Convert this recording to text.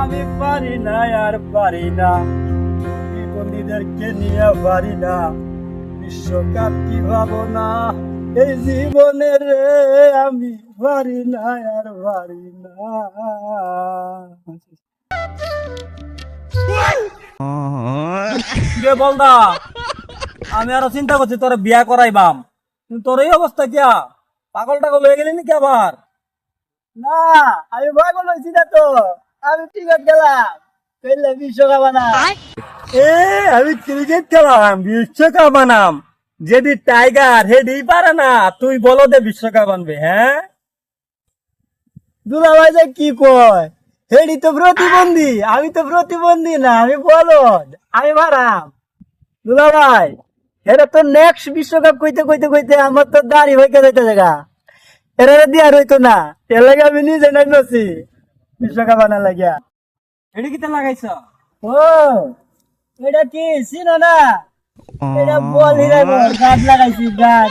আমি পারি না, আর পারি না। বন্দীদেরকে নিয়ে পারি না। বিশ্বকাপ কি ভাবনা? এই জীবনের রে, আমি পারি না, আর পারি না। বলদা? আমি আরও চিন্তা করছি, তোর বিয়া করাইবাম। তোর এই অবস্থা কিয়া? পাগল টাগল হয়ে গেলি নাকি আবার? না, আমি পাগল হয়েছি না তো। আমি গেলাম পেলে বিশ্বকাপ বানাম এ আমি ক্রিকেট খেলাম বিশ্বকাপ বানাম যেদি টাইগার হেডি পারে না তুই বলো দে বিশ্বকাপ আনবে হ্যাঁ? দুলাভাই যে কি কয়? হেডি তো প্রতিবন্ধী আমি তো প্রতিবন্ধী না আমি বলদ আমি মারাম। দুলাভাই এটা তো নেক্সট বিশ্বকাপ কইতে কইতে কইতে আমার তো দাড়ি হয়ে যাইতে জায়গা এরা দিয়া রইতো না এর লাগে আমি নিজে নাইছি বিশ্বকাপ আনা লাগিয়া। এটা কিতে লাগাইছ? ও এটা কি চিনো না? এটা বল হিরাইব গাছ লাগাইছি গাছ।